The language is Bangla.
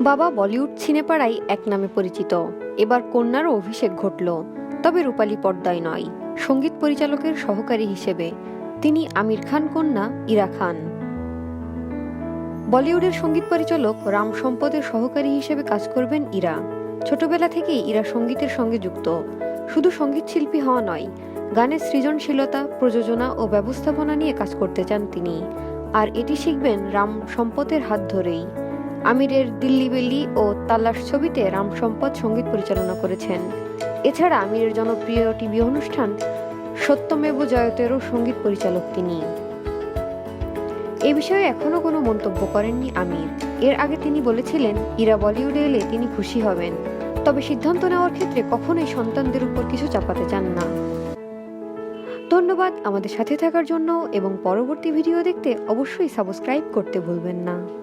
বাবা বলিউড সিনেপাড়ায় এক নামে পরিচিত। এবার কন্যারও অভিষেক ঘটল। তবে রূপালী পর্দায় নয়, সংগীত পরিচালকের সহকারী হিসেবে। তিনি আমির খান কন্যা, ইরা খান। বলিউডের সংগীত পরিচালক রাম সম্পদের সহকারী হিসেবে কাজ করবেন ইরা। ছোটবেলা থেকেই ইরা সঙ্গীতের সঙ্গে যুক্ত। শুধু সংগীত শিল্পী হওয়া নয়, গানের সৃজনশীলতা, প্রযোজনা ও ব্যবস্থাপনা নিয়ে কাজ করতে চান তিনি। আর এটি শিখবেন রাম সম্পদের হাত ধরেই। আমিরের দিল্লি বেলি ও তাল্লাশ ছবিতে রাম সম্পদ সংগীত পরিচালনা করেছেন। এছাড়া আমিরের জনপ্রিয় টিভি অনুষ্ঠান সত্যমেব জয়তেরও সংগীত পরিচালক তিনি। এ বিষয়ে এখনও কোনো মন্তব্য করেননি আমির। এর আগে তিনি বলেছিলেন, ইরা বলিউডে এলে তিনি খুশি হবেন। তবে সিদ্ধান্ত নেওয়ার ক্ষেত্রে কখনোই সন্তানদের উপর কিছু চাপাতে চান না। ধন্যবাদ আমাদের সাথে থাকার জন্য এবং পরবর্তী ভিডিও দেখতে অবশ্যই সাবস্ক্রাইব করতে ভুলবেন না।